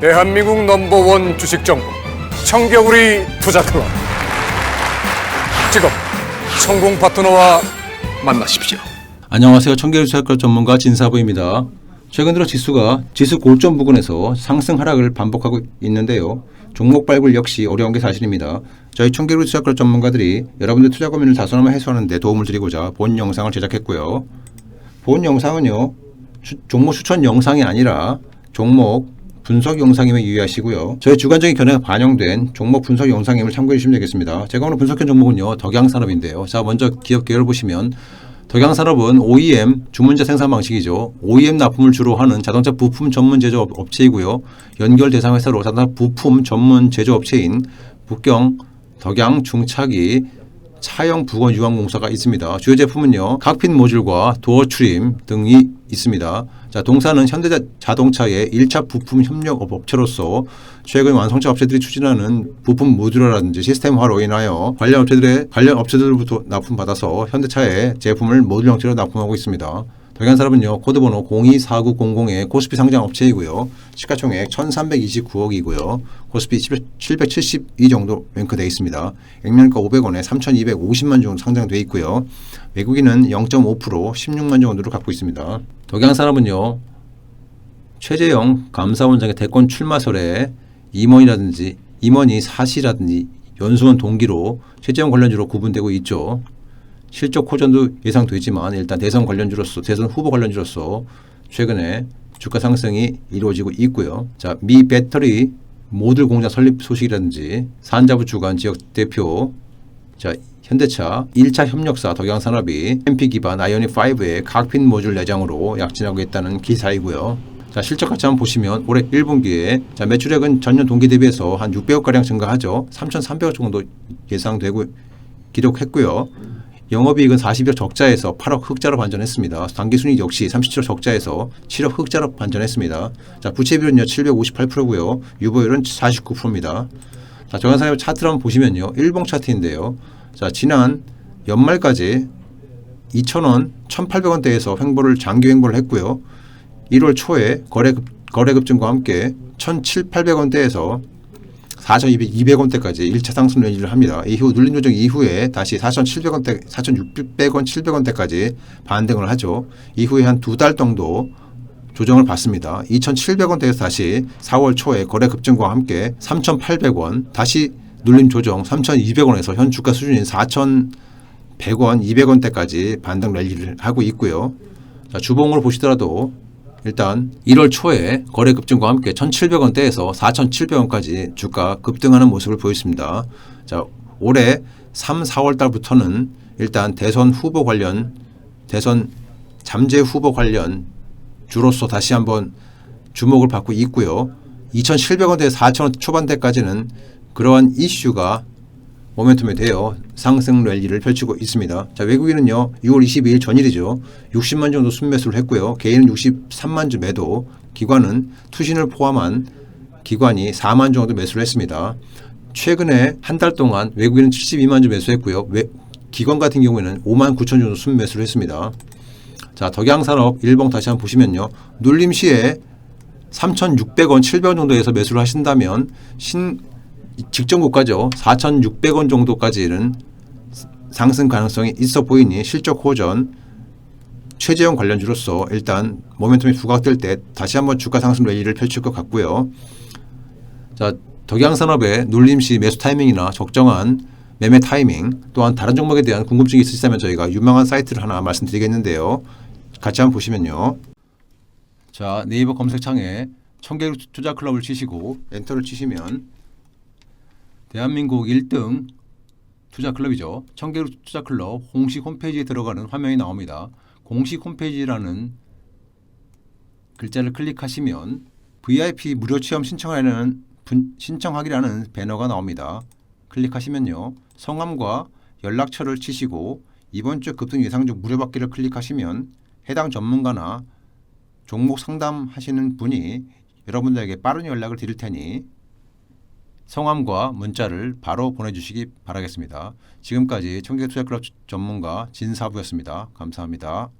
대한민국 넘버원 주식 정보 청겨우리 투자 클럽 지금 성공 파트너와 만나십시오. 안녕하세요. 청계유사학과 전문가 진사부입니다. 최근 들어 지수가 지수 고점 부근에서 상승 하락을 반복하고 있는데요. 종목 발굴 역시 어려운 게 사실입니다. 저희 청계유사학과 전문가들이 여러분들 투자 고민을 다소나마 해소하는 데 도움을 드리고자 본 영상을 제작했고요. 본 영상은요. 추- 종목 추천 영상이 아니라 종목 분석 영상임에 유의하시고요. 저희 주관적인 견해가 반영된 종목 분석 영상임을 참고해 주시면 되겠습니다. 제가 오늘 분석한 종목은요. 덕양산업인데요. 자, 먼저 기업 계열 보시면 덕양산업은 OEM 주문자 생산 방식이죠. OEM 납품을 주로 하는 자동차 부품 전문 제조업 업체이고요. 연결 대상 회사로 자동차 부품 전문 제조업체인 북경 덕양 중차기 차형 부건 유황공사가 있습니다. 주요 제품은요. 각핀 모듈과 도어 트림 등이 있습니다. 자, 동사는 현대자동차의 1차 부품 협력 업체로서 최근 완성차 업체들이 추진하는 부품 모듈화라든지 시스템화로 인하여 관련 업체들의 관련 업체들로부터 납품받아서 현대차의 제품을 모듈 형태로 납품하고 있습니다. 덕양산업은요 코드번호 024900의 코스피 상장 업체이고요 시가총액 1,329억이고요 코스피 772 정도 랭크되어 있습니다. 액면가 500원에 3,250만 정도 상장돼 있고요 외국인은 0.5% 16만 정도를 갖고 있습니다. 덕양 산업은요 최재형 감사원장의 대권 출마설에 임원이라든지 임원이 사시라든지 연수원 동기로 최재형 관련주로 구분되고 있죠. 실적 호전도 예상되지만 일단 대선 관련주로서 대선 후보 관련주로서 최근에 주가 상승이 이루어지고 있고요. 자, 미 배터리 모듈 공장 설립 소식이라든지 산자부 주간 지역 대표 자, 현대차 1차 협력사 덕양산업이 MP 기반 아이오닉 5의 각핀 모듈 내장으로 약진하고 있다는 기사이고요. 자, 실적 같이 한번 보시면 올해 1분기에 자, 매출액은 전년 동기 대비해서 한 600억 가량 증가하죠. 3,300억 정도 예상되고 기록했고요. 영업이익은 40억 적자에서 8억 흑자로 반전했습니다. 당기순이익 역시 37억 적자에서 7억 흑자로 반전했습니다. 자, 부채비율은요 758%고요. 유보율은 49%입니다. 자, 정현사님 차트를 한번 보시면요. 일봉 차트인데요. 자, 지난 연말까지 2,000원, 1,800원대에서 횡보를 장기 횡보를 했고요. 1월 초에 거래급 거래급증과 함께 1,700원대에서 4,200 원대까지 1차 상승 렌지를 합니다. 이후 눌림 조정 이후에 다시 4,700원대, 4,600원, 700원대까지 반등을 하죠. 이후에 한 두 달 정도 조정을 받습니다. 2,700원대에서 다시 4월 초에 거래 급증과 함께 3,800원, 다시 눌림 조정 3,200원에서 현 주가 수준인 4,100원, 200원대까지 반등 랠리를 하고 있고요. 자, 주봉으로 보시더라도 일단 1월 초에 거래 급증과 함께 1,700원대에서 4,700원까지 주가 급등하는 모습을 보였습니다. 자, 올해 3, 4월 달부터는 일단 대선 후보 관련 대선 잠재 후보 관련 주로서 다시 한번 주목을 받고 있고요. 2,700원대 4,000원 초반대까지는 그러한 이슈가 모멘텀이 되어 상승 랠리를 펼치고 있습니다. 자, 외국인은요, 6월 22일 전일이죠. 60만 정도 순매수를 했고요. 개인은 63만 주 매도, 기관은 투신을 포함한 기관이 4만 정도 매수를 했습니다. 최근에 한 달 동안 외국인은 72만 주 매수했고요. 외, 기관 같은 경우에는 5만 9천 정도 순매수를 했습니다. 자, 덕양산업 일봉 다시 한번 보시면요. 눌림 시에 3,600원, 700원 정도에서 매수를 하신다면 신 직전 고가죠. 4,600원 정도까지는 상승 가능성이 있어 보이니 실적 호전 최재형 관련주로서 일단 모멘텀이 부각될 때 다시 한번 주가 상승 랠리를 펼칠 것 같고요. 자, 덕양산업의 눌림 시 매수 타이밍이나 적정한 매매 타이밍 또한 다른 종목에 대한 궁금증이 있으시다면 저희가 유명한 사이트를 하나 말씀드리겠는데요. 같이 한번 보시면요. 자, 네이버 검색창에 청계루 투자 클럽을 치시고 엔터를 치시면 대한민국 1등 투자 클럽이죠. 청계루 투자 클럽 공식 홈페이지에 들어가는 화면이 나옵니다. 공식 홈페이지라는 글자를 클릭하시면 VIP 무료 체험 신청하는 분- 신청하기라는 배너가 나옵니다. 클릭하시면요. 성함과 연락처를 치시고 이번 주 급등 예상 중 무료 받기를 클릭하시면 해당 전문가나 종목 상담하시는 분이 여러분들에게 빠른 연락을 드릴 테니 성함과 문자를 바로 보내주시기 바라겠습니다. 지금까지 청계투자클럽 전문가 진사부였습니다. 감사합니다.